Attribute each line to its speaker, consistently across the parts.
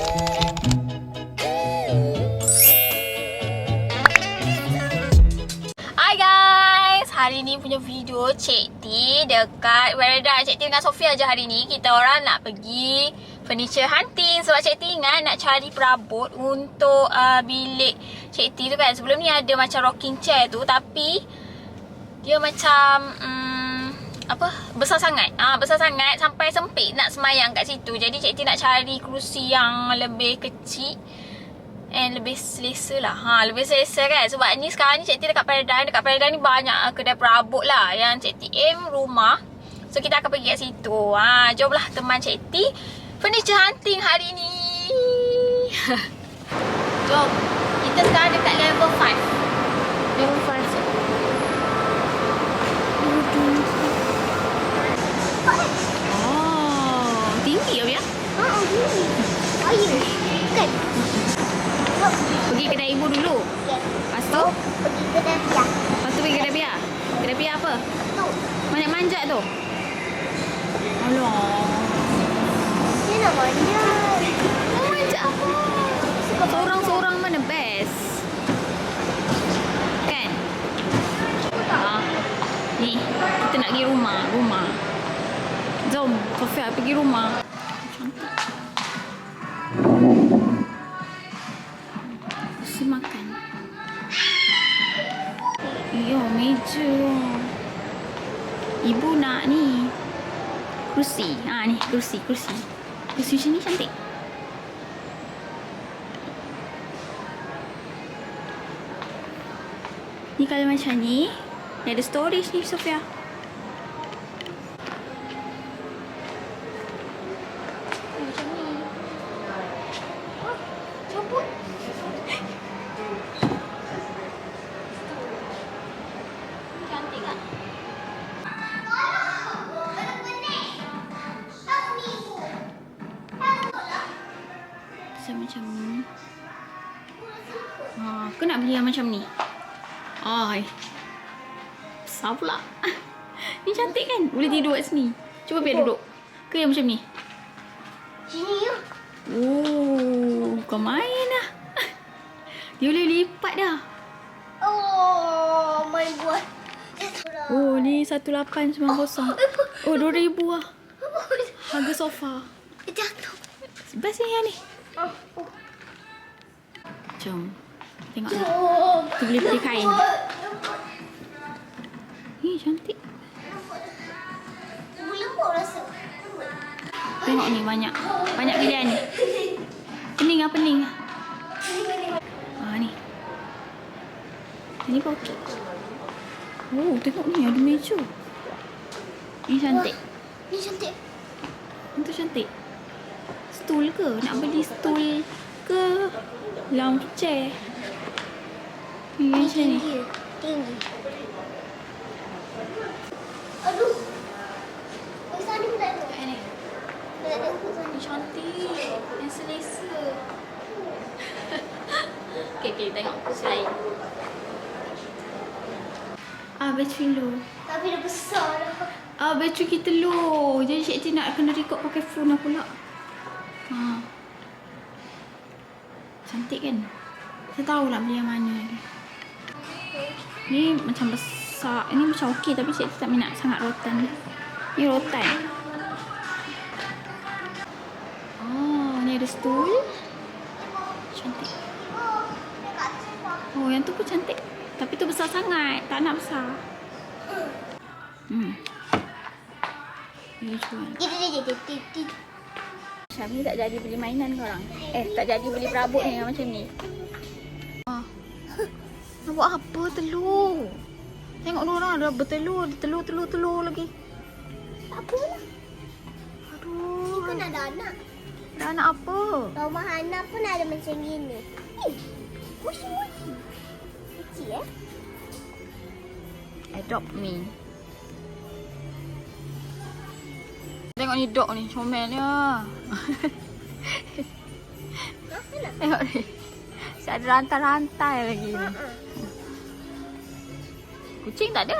Speaker 1: Hi guys, hari ni punya video Cik T dekat Paradise. Cik T dengan Sofia je hari ni. Kita orang nak pergi furniture hunting sebab Cik T ingat nak cari perabot untuk uh, bilik Cik T tu kan. Sebelum ni ada macam rocking chair tu tapi dia macam um, apa? Besar sangat. Ah besar sangat. Sampai sempit nak semayang kat situ. Jadi Cik T nak cari kerusi yang lebih kecil And lebih selesa lah. Ha, Lebih selesa kan? Sebab ni sekarang ni Cik T dekat Paradise Dekat Paradise ni banyak uh, kedai perabot lah. Yang Cik T aim rumah. So kita akan pergi kat situ. Ha, Jomlah teman Cik T. Furniture hunting hari ni. Jom. Kita sekarang dekat level 5 Level 5 Tu. Alah.
Speaker 2: Dia nak manjat.
Speaker 1: Mau manjat apa? Seorang-seorang mana best? Kan? Ha. Ni, kita nak pergi rumah. Rumah. Jom, Sofia pergi rumah. Cantik. Kursi makan. Iyo, meja. Ibu nak ni. Kerusi. Ha ni, kerusi, kerusi. Kerusi macam ni cantik. Ni kalau macam ni, ni ada storage ni Sofia. Macam ni. Oh, cabut. Macam ni. Ha, aku nak beli yang macam ni. Ai. Besar pula. ni cantik kan? Boleh tidur kat sini. Cuba biar duduk. Ke yang macam ni?
Speaker 2: Sini yuk.
Speaker 1: Oh, kau main lah. Dia boleh lipat dah.
Speaker 2: Oh, my God. Satu.
Speaker 1: Oh, ni 1890. Oh, 2000 lah. Harga sofa.
Speaker 2: Jatuh.
Speaker 1: Best ni yang ni. Jom. Tengok ni. Kita boleh pilih kain. Ni cantik.
Speaker 2: Lembut rasa.
Speaker 1: Tengok ni banyak. Banyak pilihan ni. Pening ah pening. Ah ni. Ni pun okey. Oh, tengok ni ada meja. Ni cantik.
Speaker 2: Ni cantik.
Speaker 1: Itu cantik. Stool ke? Nak beli stool ke? Lounge chair. Ni
Speaker 2: Ni
Speaker 1: macam ni.
Speaker 2: tinggi. Tinggi. Aduh. Di sana pun tak ada.
Speaker 1: Ni.
Speaker 2: Tak ada pun sana.
Speaker 1: Ni cantik. Yang selesa. okay, okay. Tengok kursi lain. Ah, bateri low.
Speaker 2: Tapi dah besar dah.
Speaker 1: Ah, bateri kita low. Jadi Cik T nak kena record pakai phone lah pula. Ha. Cantik kan? Saya tahu nak beli yang mana ni. Ni macam besar. Ini macam okey tapi Cik tak minat sangat rotan ni. Rotan. Oh, ni ada stool. Cantik. Oh, yang tu pun cantik. Tapi tu besar sangat. Tak nak besar. Hmm. Ni jual. Syami tak jadi beli mainan korang. Eh, tak jadi beli perabot ni macam ni. Ah. Nak buat apa telur? Tengok dia orang ada bertelur, ada telur, telur, telur lagi.
Speaker 2: Apa lah?
Speaker 1: Aduh.
Speaker 2: Kan ada anak.
Speaker 1: Dah anak apa?
Speaker 2: Rumah anak pun ada macam gini. Eh, musi-musi. Kecil eh?
Speaker 1: Adopt me. Tengok ni dog ni, comelnya. Tengok ni. Saya ada rantai-rantai lagi ni.
Speaker 2: Ha, ha.
Speaker 1: Kucing tak ada.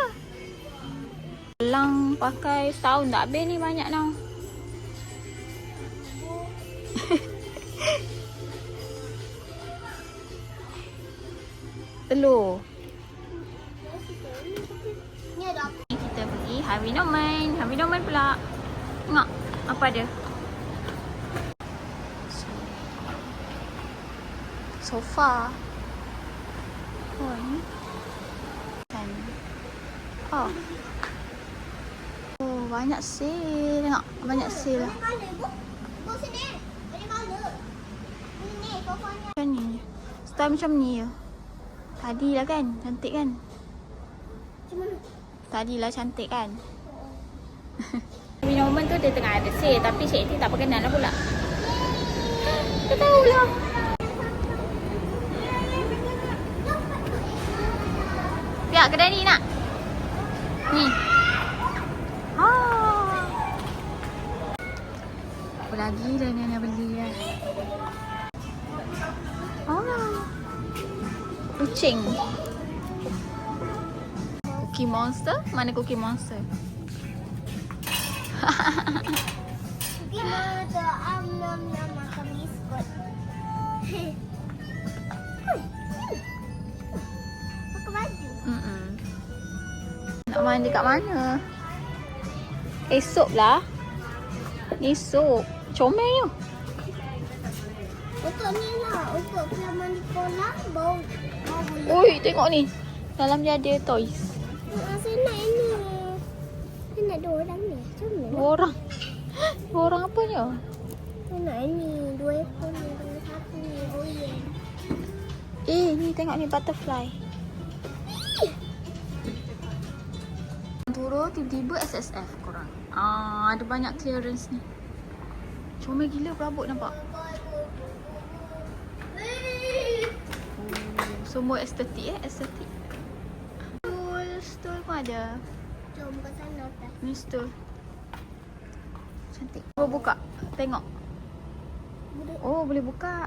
Speaker 1: Belang pakai setahun tak habis ni banyak tau. Telur. Kita pergi Harvey Norman. Harvey Norman pula. Tengok apa dia. Sofa. Oh, ni. Kan. Oh. Oh, banyak sale. Tengok. Banyak sale. Macam ni. Style macam ni je. Tadi lah kan. Cantik kan? Tadi lah cantik kan? Minuman tu dia tengah ada sale tapi Cik Iti tak berkenan lah pula. Dia tahu Ya, kedai ni nak. Ni. Ha. Apa lagi dah ni nak beli ya. Oh. Kucing. Cookie Monster? Mana Cookie Monster?
Speaker 2: Dia mana tu am nam nam makan biskut.
Speaker 1: Nak mandi kat mana? Esok lah. Esok. Comel you.
Speaker 2: Untuk ni lah. Untuk kalau mandi kolam bau.
Speaker 1: Ui, tengok ni. Dalam dia ada toys.
Speaker 2: Ah, saya nak ini. Saya nak dua orang ni. Mana?
Speaker 1: Dua orang. Dua orang apa ni?
Speaker 2: Saya nak ini. Dua ekor ni. Dengan satu ni. Oh.
Speaker 1: Eh, ni tengok ni butterfly. Turun tiba-tiba SSF korang. Ah, ada banyak clearance ni. Comel gila berabuk nampak. Oh, semua estetik eh, estetik. Stool, stool pun ada.
Speaker 2: Jom ke sana.
Speaker 1: Ni stool. Cantik. Cuba buka. Tengok. Oh, boleh buka.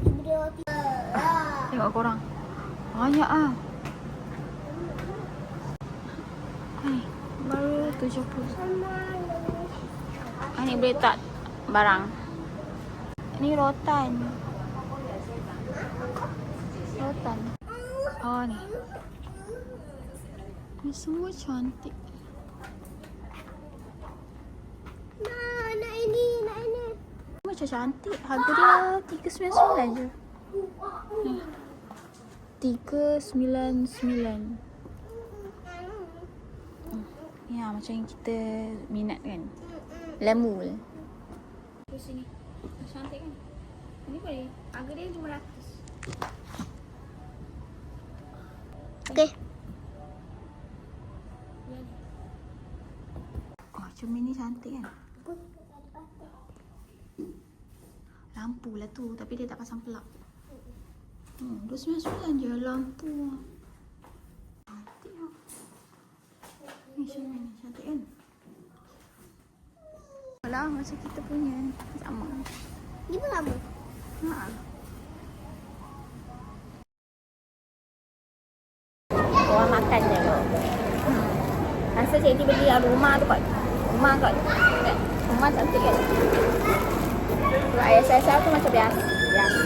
Speaker 2: Budak roti. Ah.
Speaker 1: Tengok korang. Banyak ah. Hai, baru 70.
Speaker 2: Sama.
Speaker 1: Ah, ni boleh tak barang. Ni rotan. Rotan. Oh ni. Ni semua cantik.
Speaker 2: Nak, nak ini, nak ini.
Speaker 1: Macam cantik. Harga dia 399 je. Ni. 399. Ya, macam yang kita minat kan. Lemul. Di sini. Cantik kan? Ini boleh. Harga dia 500.
Speaker 2: Okey.
Speaker 1: Oh, cermin ni cantik kan? Lampu lah tu. Tapi dia tak pasang pelak. Hmm, 299 je lampu. Cantik lah. Ni cermin ni cantik kan? Alah, macam kita punya. Sama.
Speaker 2: Ni pun sama.
Speaker 1: Ha. Orang makan je kot. Hmm. Rasa Cik Ti beli rumah tu kot. Rumah kot. Kan? Rumah cantik kan? Kalau ayah saya tu macam biasa. biasa.